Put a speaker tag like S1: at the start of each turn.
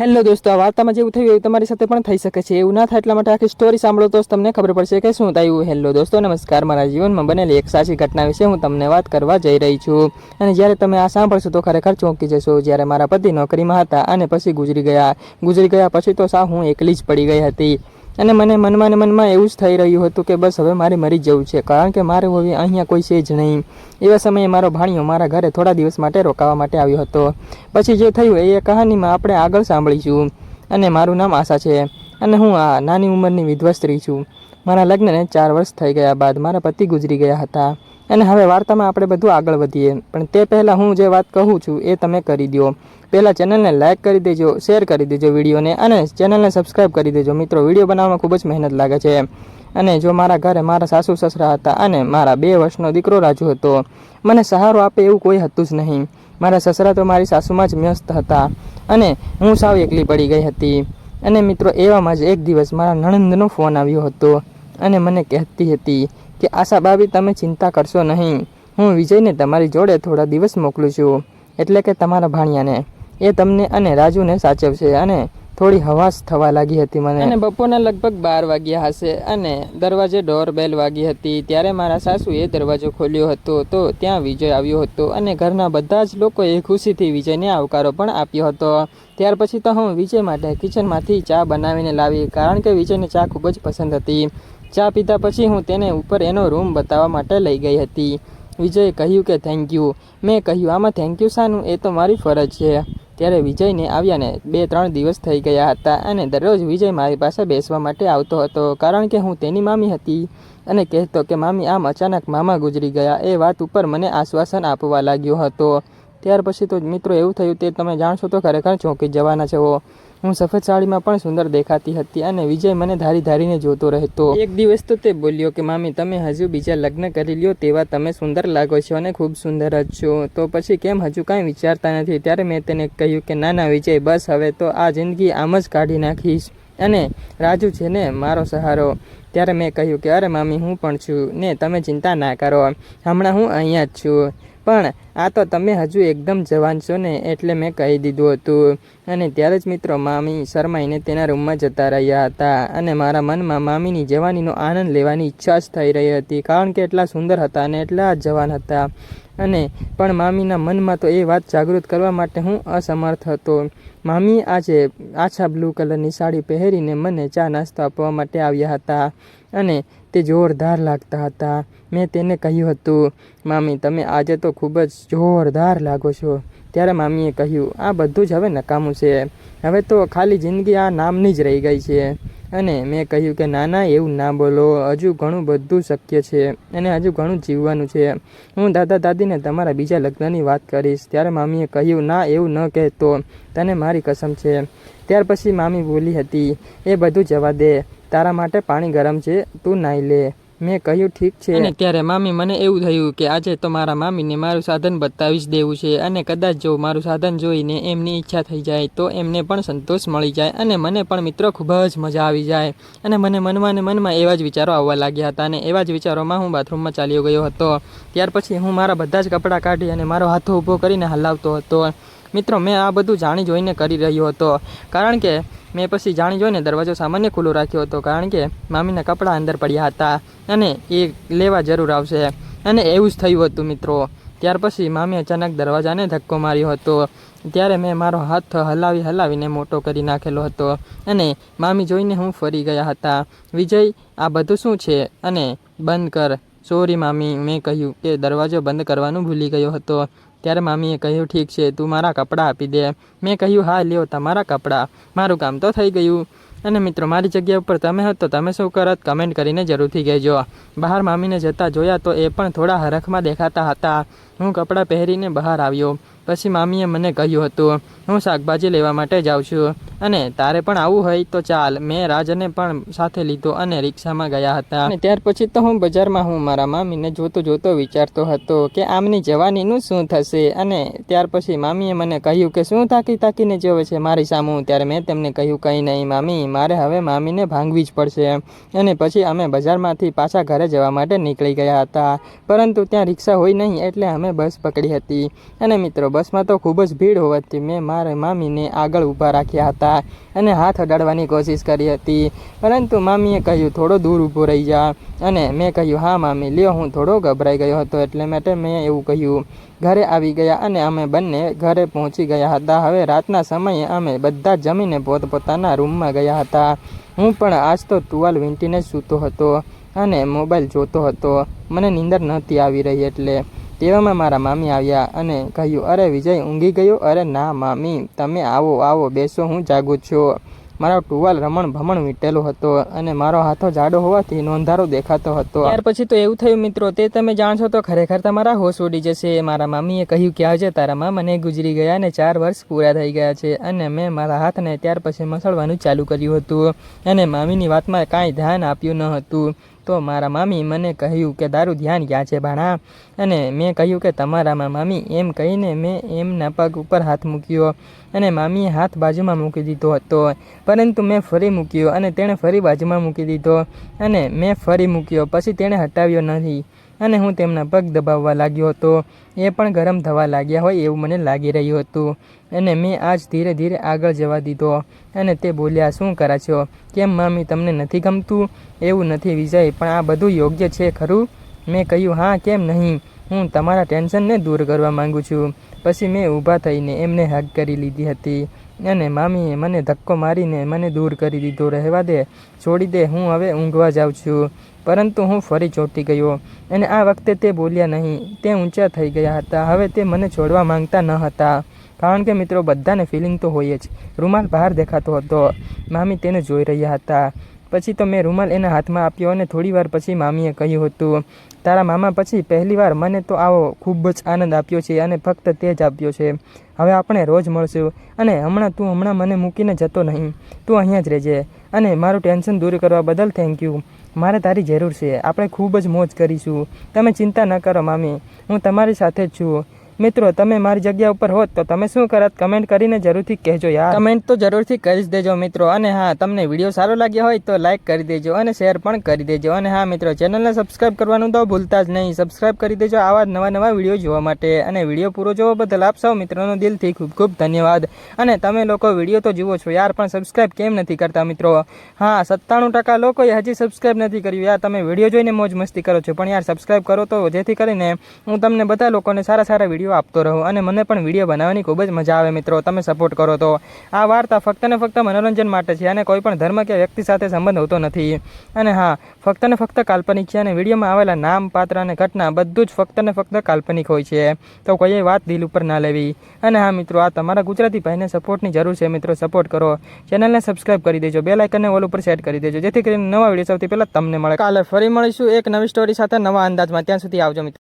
S1: Hello દોસ્તો, આ વાર્તામાં જેવું થયું એવું તમારી સાથે પણ થઈ શકે છે. એવું ના થાય એટલા માટે આખી સ્ટોરી સાંભળો તો તમને ખબર પડશે કે શું થયું. હેલો દોસ્તો, નમસ્કાર. મારા જીવનમાં બનેલી એક સાચી ઘટના વિશે હું તમને વાત કરવા જઈ રહી છું. અને જ્યારે તમે આ સાંભળશો તો ખરેખર ચોંકી જશો. જ્યારે મારા પતિ નોકરીમાં હતા અને પછી ગુજરી ગયા. ગુજરી ગયા પછી તો સા હું એકલી જ પડી ગઈ હતી. અને મને મનમાં ને મનમાં એવું જ થઈ રહ્યું હતું કે બસ હવે મારે મરી જવું છે. કારણ કે મારે હવે અહીંયા કોઈ છે જ નહીં. એવા સમયે મારો ભાણિયો મારા ઘરે થોડા દિવસ માટે રોકાવા માટે આવ્યો હતો. પછી જે થયું એ કહાનીમાં આપણે આગળ સાંભળીશું. અને મારું નામ આશા છે. અને હું આ નાની ઉંમરની વિધવા સ્ત્રી છું. મારા લગ્નને ચાર વર્ષ થઈ ગયા બાદ મારા પતિ ગુજરી ગયા હતા. અને હવે વાર્તામાં આપણે બધું આગળ વધીએ. પણ તે પહેલાં હું જે વાત કહું છું એ તમે કરી દો. પહેલાં ચેનલને લાઇક કરી દેજો, શેર કરી દેજો વિડીયોને અને ચેનલને સબસ્ક્રાઈબ કરી દેજો. મિત્રો, વીડિયો બનાવવામાં ખૂબ જ મહેનત લાગે છે. અને જો મારા ઘરે મારા સાસુ સસરા હતા અને મારા બે વર્ષનો દીકરો રાજુ હતો, મને સહારો આપે એવું કોઈ હતું જ નહીં. મારા સસરા તો મારી સાસુમાં જ વ્યસ્ત હતા અને હું સાવ એકલી પડી ગઈ હતી. અને મિત્રો, એવામાં જ એક દિવસ મારા નણંદનો ફોન આવ્યો હતો અને મને કહેતી હતી કે આશા ભાભી, તમે ચિંતા કરશો નહીં. હું વિજયને તમારી જોડે થોડા દિવસ મોકલું છું. એટલે કે તમારા ભાણિયાને. એ તમને અને રાજુને સાચવશે અને થોડી હવાસ થવા લાગી હતી મને. અને બપોરના લગભગ બાર વાગ્યા હશે અને દરવાજે ડોર બેલ વાગી હતી. ત્યારે મારા સાસુએ દરવાજો ખોલ્યો હતો તો ત્યાં વિજય આવ્યો હતો અને ઘરના બધા જ લોકોએ ખુશીથી વિજયને આવકારો પણ આપ્યો હતો. ત્યાર પછી તો હું વિજય માટે કિચનમાંથી ચા બનાવીને લાવી, કારણ કે વિજયને ચા ખૂબ જ પસંદ હતી. ચા પીતા પછી હું તેને ઉપર એનો રૂમ બતાવવા માટે લઈ ગઈ હતી. વિજયે કહ્યું કે થેન્ક યુ મેં કહ્યું, આમાં થેન્ક યુ શાનું? એ તો મારી ફરજ છે. ત્યારે વિજયને આવ્યાને બે ત્રણ દિવસ થઈ ગયા હતા અને દરરોજ વિજય મારી પાસે બેસવા માટે આવતો હતો, કારણ કે હું તેની મામી હતી. અને કહેતો કે, મામી, આમ અચાનક મામા ગુજરી ગયા. એ વાત ઉપર મને આશ્વાસન આપવા લાગ્યો હતો. ત્યાર પછી તો મિત્રો એવું થયું, તે તમે જાણશો તો ખરેખર ચોંકી જવાના છો. હું સફેદ સાડીમાં પણ સુંદર દેખાતી હતી અને વિજય મને ધારી ધારીને જોતો રહેતો. એક દિવસ તો તે બોલ્યો કે, મામી, તમે હજુ બીજા લગ્ન કરી લ્યો તેવા તમે સુંદર લાગો છો અને ખૂબ સુંદર જ છો. તો પછી કેમ હજુ કાંઈ વિચારતા નથી? ત્યારે મેં તેને કહ્યું કે, ના ના, વિજય, બસ હવે તો આ જિંદગી આમ જ કાઢી નાખીશ. અને રાજુ છે ને મારો સહારો. ત્યારે મેં કહ્યું કે, અરે, મામી, હું પણ છું ને તમે ચિંતા ના કરો. હમણાં હું અહીંયા જ છું. પણ આ તો તમે હજુ એકદમ જવાન છો ને, એટલે મેં કહી દીધું હતું. અને ત્યારે જ મિત્રો મામી શરમાઈને તેના રૂમમાં જતા રહ્યા હતા અને મારા મનમાં મામીની જવાનીનો આનંદ લેવાની ઈચ્છા જ થઈ રહી હતી. કારણ કે એટલા સુંદર હતા અને એટલા જવાન હતા. અને પણ મામીના મનમાં તો એ વાત જાગૃત કરવા માટે હું અસમર્થ હતો. મામી આજે આછા બ્લુ કલરની સાડી પહેરીને મને ચા નાસ્તો આપવા માટે આવ્યા હતા અને તે જોરદાર લાગતા હતા. મેં તેને કહ્યું હતું, મામી, તમે આજે તો ખૂબ જ જોરદાર લાગો છો. ત્યારે મામીએ કહ્યું, આ બધું જ હવે નકામું છે. હવે તો ખાલી જિંદગી આ નામની જ રહી ગઈ છે. અને મેં કહ્યું કે ના ના એવું ના બોલો. હજુ ઘણું બધું શક્ય છે અને હજુ ઘણું જીવવાનું છે. હું દાદા દાદીને તમારા બીજા લગ્નની વાત કરીશ. ત્યારે મામીએ કહ્યું, ના, એવું ન કહેતો. તને મારી કસમ છે. ત્યાર પછી મામી બોલી હતી, એ બધું જવા દે. તારા માટે પાણી ગરમ છે. તું નાહી લે. મેં કહ્યું, ઠીક છે. અને ત્યારે મામી મને એવું થયું કે આજે તો મારા મામીને મારું સાધન બતાવી જ દેવું છે અને કદાચ જો મારું સાધન જોઈને એમની ઈચ્છા થઈ જાય તો એમને પણ સંતોષ મળી જાય અને મને પણ મિત્રો ખૂબ જ મજા આવી જાય. અને મને મનમાં ને મનમાં એવા જ વિચારો આવવા લાગ્યા હતા અને એવા જ વિચારોમાં હું બાથરૂમમાં ચાલ્યો ગયો હતો. ત્યાર પછી હું મારા બધા જ કપડાં કાઢી અને મારો હાથો ઊભો કરીને હલાવતો હતો. મિત્રો, મેં આ બધું જાણી જોઈને કરી રહ્યો હતો. કારણ કે મેં પછી જાણી જોઈને દરવાજો સામાન્ય ખુલ્લો રાખ્યો હતો. કારણ કે મામીના કપડાં અંદર પડ્યા હતા અને એ લેવા જરૂર આવશે. અને એવું જ થયું હતું, મિત્રો. ત્યાર પછી મામી અચાનક દરવાજાને ધક્કો માર્યો હતો. ત્યારે મેં મારો હાથ હલાવી હલાવીને મોટો કરી નાખેલો હતો. અને મામી જોઈને હું ફરી ગયા હતા. વિજય, આ બધું શું છે? અને બંધ કર. સોરી, મામી. મેં કહ્યું કે દરવાજો બંધ કરવાનું ભૂલી ગયો હતો. ત્યારે મામીએ કહ્યું, ઠીક છે, તું મારા કપડાં આપી દે. મેં કહ્યું, હા, લ્યો, તમારા કપડાં. મારું કામ તો થઈ ગયું. અને મિત્રો, મારી જગ્યા ઉપર તમે હોત તો તમે શું કરત? કમેન્ટ કરીને જરૂરથી કહેજો. બહાર મામીને જતા જોયા તો એ પણ થોડા હરખમાં દેખાતા હતા. હું કપડાં પહેરીને બહાર આવ્યો. પછી મામીએ મને કહ્યું હતું, હું શાકભાજી લેવા માટે જાઉં છું અને તારે પણ આવવું હોય તો ચાલ, મેં રાજને પણ સાથે લીધો અને રિક્ષામાં ગયા હતા. અને ત્યાર પછી તો હું બજારમાં હું મારા મામીને જોતો જોતો વિચારતો હતો કે આમની જવાનીનું શું થશે અને ત્યાર પછી મામીએ મને કહ્યું કે શું તાકી તાકીને જોવે છે મારી સામું? ત્યારે મેં તેમને કહ્યું, કંઈ નહીં મામી, મારે હવે મામીને ભાંગવી જ પડશે. અને પછી અમે બજારમાંથી પાછા ઘરે જવા માટે નીકળી ગયા હતા, પરંતુ ત્યાં રિક્ષા હોય નહીં એટલે અમે બસ પકડી હતી. અને મિત્રો બસમાં તો ખૂબ જ ભીડ હોવાથી મેં મારા મામીને આગળ ઊભા રાખ્યા હતા અને હાથ અડાડવાની કોશિશ કરી હતી. પરંતુ મામીએ કહ્યું, થોડો દૂર ઊભો રહી જા. અને મેં કહ્યું, હા મામી, લ્યો, હું થોડો ગભરાઈ ગયો હતો એટલે માટે મેં એવું કહ્યું. ઘરે આવી ગયા અને અમે બંને ઘરે પહોંચી ગયા હતા. હવે રાતના સમયે અમે બધા જમીને પોતપોતાના રૂમમાં ગયા હતા. હું પણ આજ તો ટુવાલ વીંટીને જ સૂતો હતો અને મોબાઈલ જોતો હતો. મને નીંદર નહોતી આવી રહી એટલે તેવામાં મારા મામી આવ્યા અને કહ્યું, અરે, વિજય ઊંઘી ગયો? અરે, ના, મામી, તમે આવો આવો, બેસો, હું જાગું છું. મારો ટુવાલ રમણ ભમણ વીંટેલો હતો અને મારો હાથો જાડો હોવાથી નોંધારો દેખાતો હતો. ત્યાર પછી તો એવું થયું મિત્રો, તે તમે જાણશો તો ખરેખર તમારા હોશ ઉડી જશે. મારા મામીએ કહ્યું કે આજે તારા મા મને ગુજરી ગયા અને ચાર વર્ષ પૂરા થઈ ગયા છે અને મેં મારા હાથને ત્યાર પછી મસળવાનું ચાલુ કર્યું હતું અને મામીની વાતમાં કાંઈ ધ્યાન આપ્યું ન હતું. તો મારા મામી મને કહ્યું કે તારું ધ્યાન ક્યાં છે ભાણા? અને મેં કહ્યું કે, તમારામાં મામી. એમ કહીને મેં એમના પગ ઉપર હાથ મૂક્યો અને મામીએ હાથ બાજુમાં મૂકી દીધો હતો. પરંતુ મેં ફરી મૂક્યો અને તેણે ફરી બાજુમાં મૂકી દીધો અને મેં ફરી મૂક્યો. પછી તેણે હટાવ્યો નથી અને હું તેમના પગ દબાવવા લાગ્યો હતો. એ પણ ગરમ થવા લાગ્યા હોય એવું મને લાગી રહ્યું હતું. અને મેં આજ ધીરે ધીરે આગળ જવા દીધો. અને તે બોલ્યા, શું કરા છો કેમ મામી, તમને નથી ગમતું? એવું નથી વિજય, પણ આ બધું યોગ્ય છે, ખરું? મેં કહ્યું, હા, કેમ નહીં? હું તમારા ટેન્શનને દૂર કરવા માંગુ છું. પછી મેં ઊભા થઈને એમને હગ કરી લીધી હતી. અને મામીએ મને ધક્કો મારીને મને દૂર કરી દીધો. રહેવા દે, છોડી દે, હું હવે ઊંઘવા જાઉં છું. પરંતુ હું ફરી ચોંટી ગયો અને આ વખતે તે બોલ્યા નહીં. તે ઊંચા થઈ ગયા હતા. હવે તે મને છોડવા માંગતા ન હતા. કારણ કે મિત્રો, બધાને ફિલિંગ તો હોય જ. રૂમાલ બહાર દેખાતો હતો. મામી તેને જોઈ રહ્યા હતા. પછી તો મેં રૂમાલ એના હાથમાં આપ્યો અને થોડીવાર પછી મામીએ કહ્યું હતું, તારા મામા પછી પહેલીવાર મને તો આવો ખૂબ જ આનંદ આપ્યો છે અને ફક્ત તે જ આપ્યો છે. હવે આપણે રોજ મળશું અને હમણાં તું હમણાં મને મૂકીને જતો નહીં. તું અહીંયા જ રહેજે અને મારું ટેન્શન દૂર કરવા બદલ થેન્ક યુ મારે તારી જરૂર છે. આપણે ખૂબ જ મોજ કરીશું. તમે ચિંતા ન કરો મામી. હું તમારી સાથે જ છું. મિત્રો, તમે મારી જગ્યા ઉપર હોત તો તમે શું કરત? કમેન્ટ કરીને જરૂરથી કહેજો યાર. કમેન્ટ તો જરૂરથી કરી દેજો મિત્રો. અને હા, તમને વીડિયો સારો લાગ્યો હોય તો લાઇક કરી દેજો અને શેર પણ કરી દેજો. અને હા, મિત્રો ચેનલને સબસ્ક્રાઇબ કરવાનું તો ભૂલતા જ નહીં. સબસ્ક્રાઇબ કરી દેજો આવા નવા નવા વીડિયો જોવા માટે. અને વીડિયો પૂરો જોવા બદલ આપ સૌ મિત્રોનો દિલથી ખૂબ ખૂબ ધન્યવાદ. અને તમે લોકો વીડિયો તો જુઓ છો યાર, પણ સબસ્ક્રાઇબ કેમ નથી કરતા મિત્રો? હા, સત્તાણું ટકા લોકોએ હજી સબસ્ક્રાઇબ નથી કર્યું યાર. તમે વીડિયો જોઈને મોજ મસ્તી કરો છો. પણ યાર સબસ્ક્રાઇબ કરો તો જેથી કરીને હું તમને બધા લોકોને સારા સારા વીડિયો આપતો રહું અને મને પણ વીડિયો બનાવવાની ખૂબ જ મજા આવે મિત્રો. તમે સપોર્ટ કરો તો. આ વાર્તા ફક્ત ને ફક્ત મનોરંજન માટે છે અને કોઈ પણ ધર્મ કે વ્યક્તિ સાથે સંબંધ હોતો નથી. અને હા, ફક્ત ને ફક્ત કાલ્પનિક છે અને વિડીયોમાં આવેલા નામ, પાત્ર અને ઘટના બધું જ ફક્ત ને ફક્ત કાલ્પનિક હોય છે. તો કોઈ વાત દિલ ઉપર ના લેવી. અને હા મિત્રો, આ તમારા ગુજરાતી ભાઈને સપોર્ટની જરૂર છે મિત્રો. સપોર્ટ કરો. ચેનલને સબસ્ક્રાઇબ કરી દેજો. બે લાઇકનને ઓલ ઉપર સેટ કરી દેજો. જેથી કરીને નવા વીડિયો સૌથી પહેલાં તમને મળે. કાલે ફરી મળીશું એક નવી સ્ટોરી સાથે નવા અંદાજમાં. ત્યાં સુધી આવજો મિત્રો.